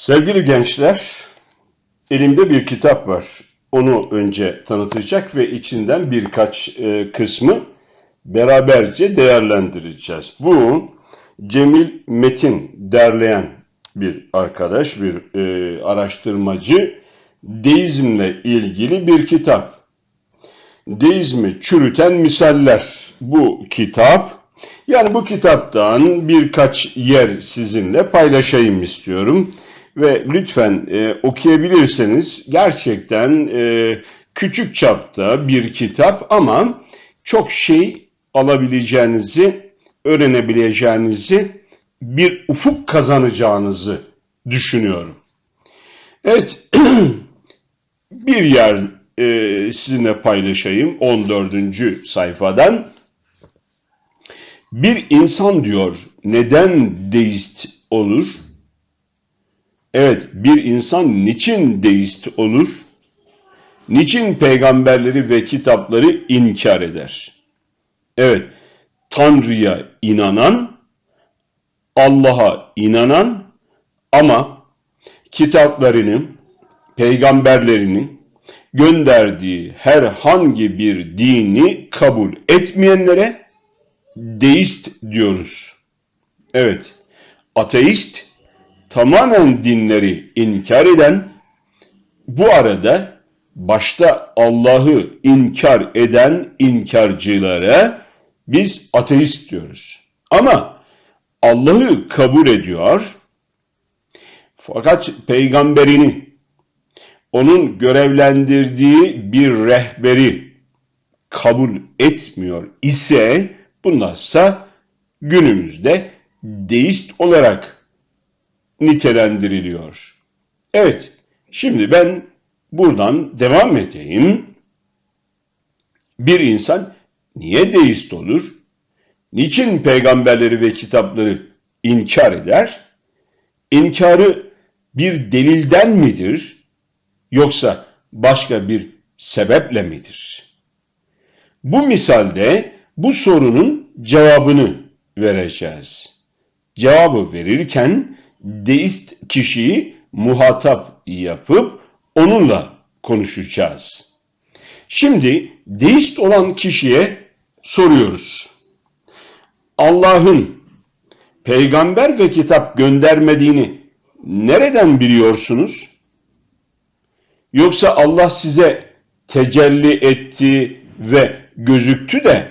Sevgili gençler, elimde bir kitap var. Onu önce tanıtacak ve içinden birkaç e, kısmı beraberce değerlendireceğiz. Bu Cemil Metin derleyen bir arkadaş, bir e, araştırmacı deizmle ilgili bir kitap. Deizmi çürüten misaller bu kitap. Yani bu kitaptan birkaç yer sizinle paylaşayım istiyorum. Ve lütfen e, okuyabilirseniz gerçekten e, küçük çapta bir kitap ama çok şey alabileceğinizi, öğrenebileceğinizi, bir ufuk kazanacağınızı düşünüyorum. Evet, bir yer e, sizinle paylaşayım 14. sayfadan. Bir insan diyor neden deist olur? Evet, bir insan niçin deist olur? Niçin peygamberleri ve kitapları inkar eder? Evet, Tanrı'ya inanan, Allah'a inanan ama kitaplarını, peygamberlerinin gönderdiği herhangi bir dini kabul etmeyenlere deist diyoruz. Evet, ateist tamamen dinleri inkar eden, bu arada başta Allah'ı inkar eden inkarcılara biz ateist diyoruz. Ama Allah'ı kabul ediyor, fakat peygamberini, onun görevlendirdiği bir rehberi kabul etmiyor ise bunlarsa günümüzde deist olarak nitelendiriliyor. Evet, şimdi ben buradan devam edeyim. Bir insan niye deist olur? Niçin peygamberleri ve kitapları inkar eder? İnkarı bir delilden midir? Yoksa başka bir sebeple midir? Bu misalde bu sorunun cevabını vereceğiz. Cevabı verirken deist kişiyi muhatap yapıp onunla konuşacağız. Şimdi deist olan kişiye soruyoruz. Allah'ın peygamber ve kitap göndermediğini nereden biliyorsunuz? Yoksa Allah size tecelli etti ve gözüktü de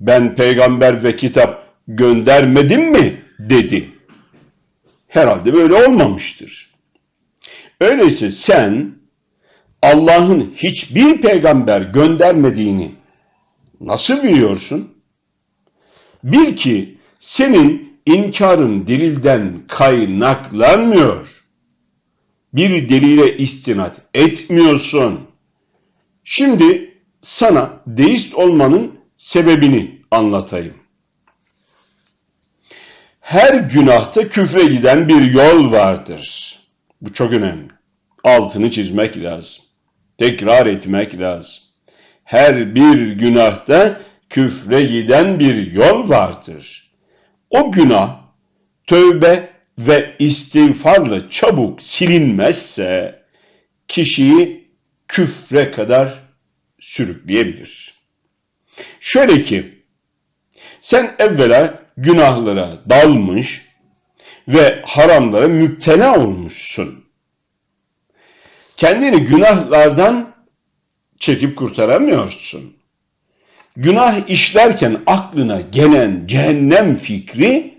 ben peygamber ve kitap göndermedim mi dedi. Herhalde böyle olmamıştır. Öyleyse sen Allah'ın hiçbir peygamber göndermediğini nasıl biliyorsun? Bil ki senin inkarın delilden kaynaklanmıyor. Bir delile istinat etmiyorsun. Şimdi sana deist olmanın sebebini anlatayım. Her günahta küfre giden bir yol vardır. Bu çok önemli. Altını çizmek lazım. Tekrar etmek lazım. Her bir günahta küfre giden bir yol vardır. O günah tövbe ve istiğfarla çabuk silinmezse kişiyi küfre kadar sürükleyebilir. Şöyle ki sen evvela günahlara dalmış ve haramlara müptela olmuşsun. Kendini günahlardan çekip kurtaramıyorsun. Günah işlerken aklına gelen cehennem fikri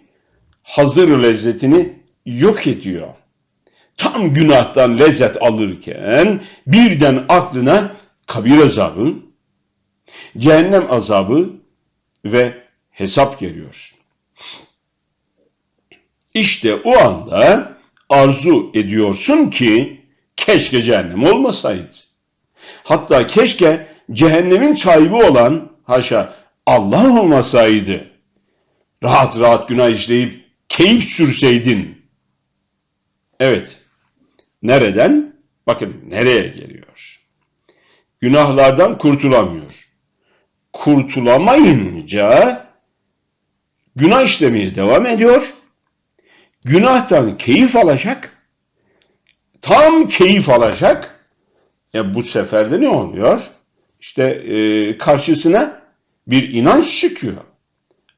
hazır lezzetini yok ediyor. Tam günahtan lezzet alırken birden aklına kabir azabı, cehennem azabı ve hesap geliyor. İşte o anda arzu ediyorsun ki keşke cehennem olmasaydı. Hatta keşke cehennemin sahibi olan haşa Allah olmasaydı. Rahat rahat günah işleyip keyif sürseydin. Evet. Nereden? Bakın nereye geliyor. Günahlardan kurtulamıyor. Kurtulamayınca günah işlemeye devam ediyor. Günahtan keyif alacak tam keyif alacak. E bu sefer de ne oluyor? İşte e, karşısına bir inanç çıkıyor.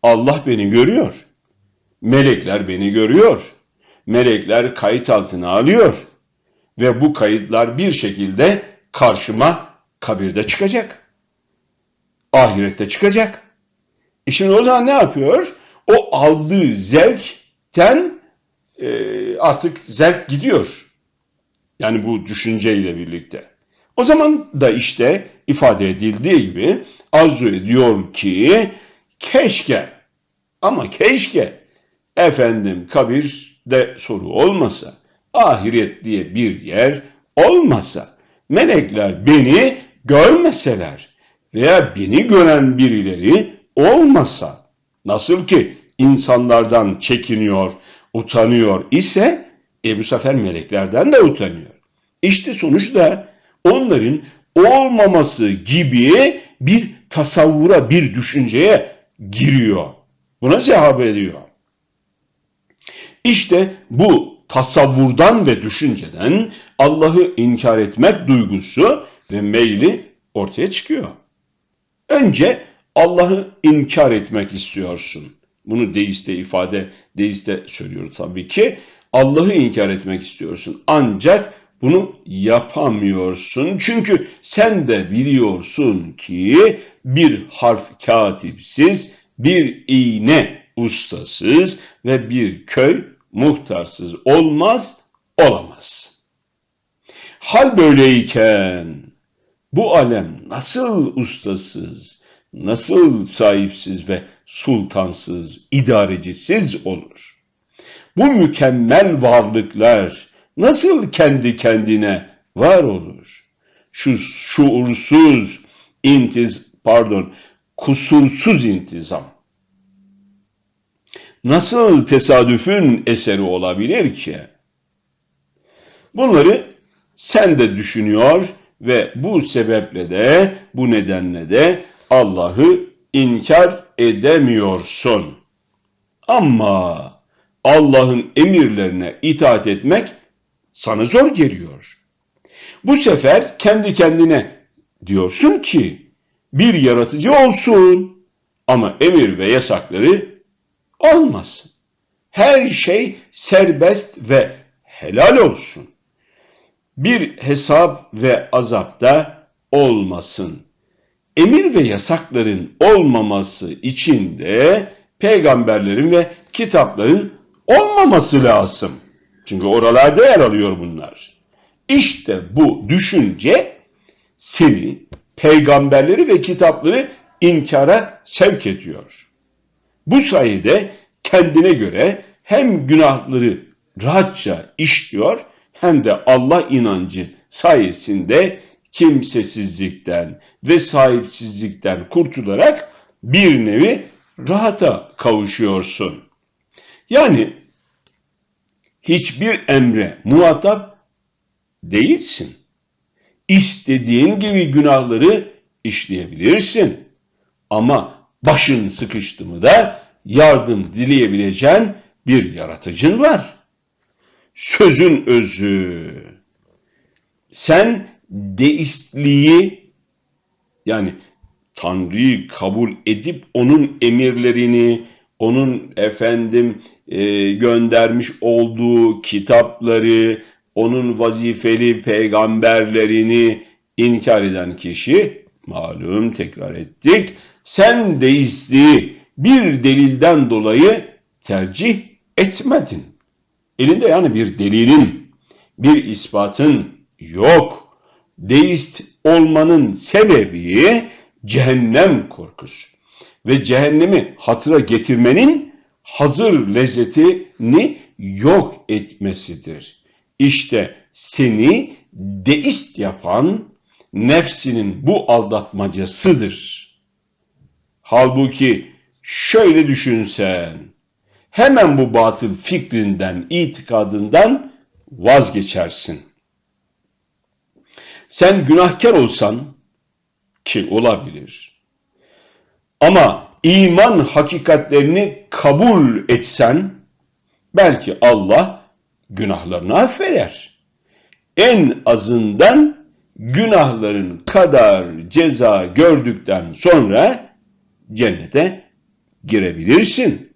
Allah beni görüyor. Melekler beni görüyor. Melekler kayıt altına alıyor. Ve bu kayıtlar bir şekilde karşıma kabirde çıkacak. Ahirette çıkacak. E şimdi o zaman ne yapıyor? O aldığı zevkten e, artık zevk gidiyor. Yani bu düşünceyle birlikte. O zaman da işte ifade edildiği gibi arzu ediyor ki keşke ama keşke efendim kabirde soru olmasa, ahiret diye bir yer olmasa, melekler beni görmeseler veya beni gören birileri olmasa, nasıl ki insanlardan çekiniyor, utanıyor ise, e bu sefer meleklerden de utanıyor. İşte sonuçta onların olmaması gibi bir tasavvura, bir düşünceye giriyor. Buna cevap ediyor. İşte bu tasavvurdan ve düşünceden Allah'ı inkar etmek duygusu ve meyli ortaya çıkıyor. Önce Allah'ı inkar etmek istiyorsun. Bunu deiste ifade, deiste söylüyor tabii ki. Allah'ı inkar etmek istiyorsun. Ancak bunu yapamıyorsun. Çünkü sen de biliyorsun ki bir harf katipsiz, bir iğne ustasız ve bir köy muhtarsız olmaz, olamaz. Hal böyleyken bu alem nasıl ustasız, nasıl sahipsiz ve sultansız, idarecisiz olur? Bu mükemmel varlıklar nasıl kendi kendine var olur? Şu şuursuz intiz pardon kusursuz intizam nasıl tesadüfün eseri olabilir ki? Bunları sen de düşünüyor ve bu sebeple de bu nedenle de Allah'ı inkar edemiyorsun. Ama Allah'ın emirlerine itaat etmek sana zor geliyor. Bu sefer kendi kendine diyorsun ki bir yaratıcı olsun ama emir ve yasakları olmasın. Her şey serbest ve helal olsun. Bir hesap ve azapta olmasın. Emir ve yasakların olmaması için de peygamberlerin ve kitapların olmaması lazım. Çünkü oralarda yer alıyor bunlar. İşte bu düşünce seni peygamberleri ve kitapları inkara sevk ediyor. Bu sayede kendine göre hem günahları rahatça işliyor hem de Allah inancı sayesinde kimsesizlikten ve sahipsizlikten kurtularak bir nevi rahata kavuşuyorsun. Yani hiçbir emre muhatap değilsin. İstediğin gibi günahları işleyebilirsin. Ama başın sıkıştı mı da yardım dileyebileceğin bir yaratıcın var. Sözün özü. Sen deistliği yani Tanrı'yı kabul edip onun emirlerini, onun efendim e, göndermiş olduğu kitapları, onun vazifeli peygamberlerini inkar eden kişi malum tekrar ettik. Sen deisti bir delilden dolayı tercih etmedin. Elinde yani bir delilin, bir ispatın yok. Deist olmanın sebebi cehennem korkusu ve cehennemi hatıra getirmenin hazır lezzetini yok etmesidir. İşte seni deist yapan nefsinin bu aldatmacasıdır. Halbuki şöyle düşünsen, hemen bu batıl fikrinden, itikadından vazgeçersin. Sen günahkar olsan, ki olabilir, ama iman hakikatlerini kabul etsen, belki Allah günahlarını affeder. en azından günahların kadar ceza gördükten sonra cennete girebilirsin.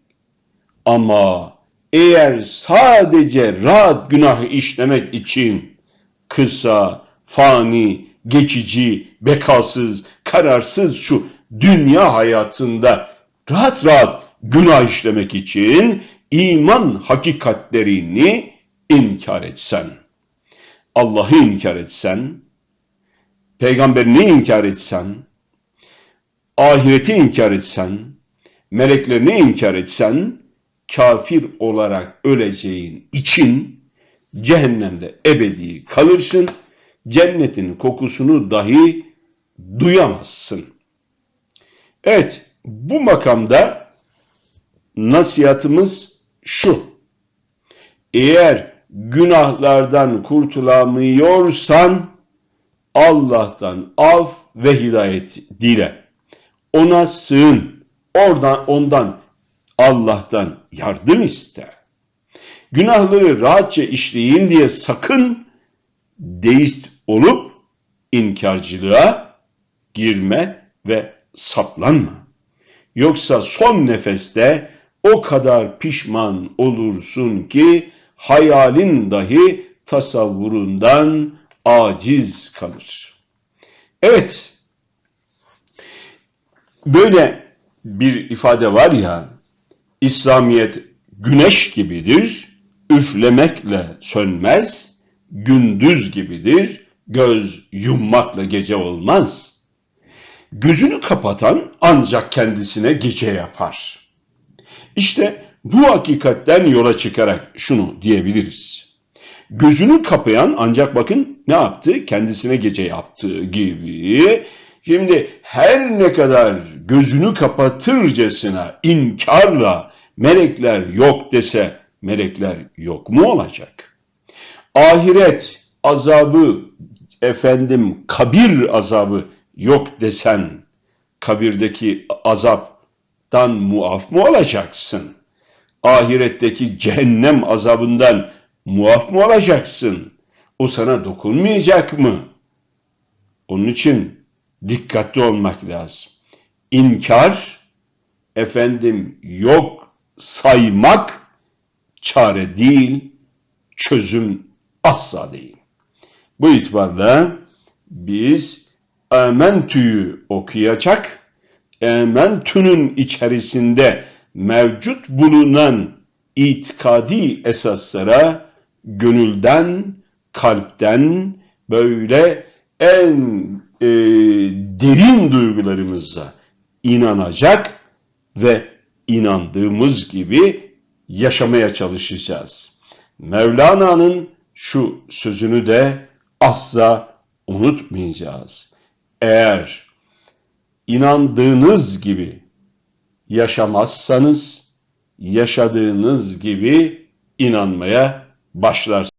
Ama eğer sadece rahat günah işlemek için kısa, fani, geçici, bekasız, kararsız şu dünya hayatında rahat rahat günah işlemek için iman hakikatlerini inkar etsen, Allah'ı inkar etsen, peygamberini inkar etsen, ahireti inkar etsen, meleklerini inkar etsen, kafir olarak öleceğin için cehennemde ebedi kalırsın, cennetin kokusunu dahi duyamazsın. Evet, bu makamda nasihatımız şu. Eğer günahlardan kurtulamıyorsan Allah'tan af ve hidayet dile. Ona sığın. Oradan ondan Allah'tan yardım iste. Günahları rahatça işleyin diye sakın deist olup inkarcılığa girme ve saplanma. Yoksa son nefeste o kadar pişman olursun ki hayalin dahi tasavvurundan aciz kalır. Evet, böyle bir ifade var ya, İslamiyet güneş gibidir, üflemekle sönmez, gündüz gibidir, göz yummakla gece olmaz. Gözünü kapatan ancak kendisine gece yapar. İşte bu hakikatten yola çıkarak şunu diyebiliriz. Gözünü kapayan ancak bakın ne yaptı? Kendisine gece yaptığı gibi. Şimdi her ne kadar gözünü kapatırcasına inkarla melekler yok dese melekler yok mu olacak? Ahiret azabı efendim kabir azabı yok desen kabirdeki azaptan muaf mı olacaksın? Ahiretteki cehennem azabından muaf mı olacaksın? O sana dokunmayacak mı? Onun için dikkatli olmak lazım. İnkar, efendim yok saymak çare değil, çözüm asla değil. Bu itibarla biz Ementü'yü okuyacak, Ementü'nün içerisinde mevcut bulunan itikadi esaslara gönülden, kalpten böyle en e, derin duygularımızla inanacak ve inandığımız gibi yaşamaya çalışacağız. Mevlana'nın şu sözünü de asla unutmayacağız. Eğer inandığınız gibi yaşamazsanız yaşadığınız gibi inanmaya başlarsınız.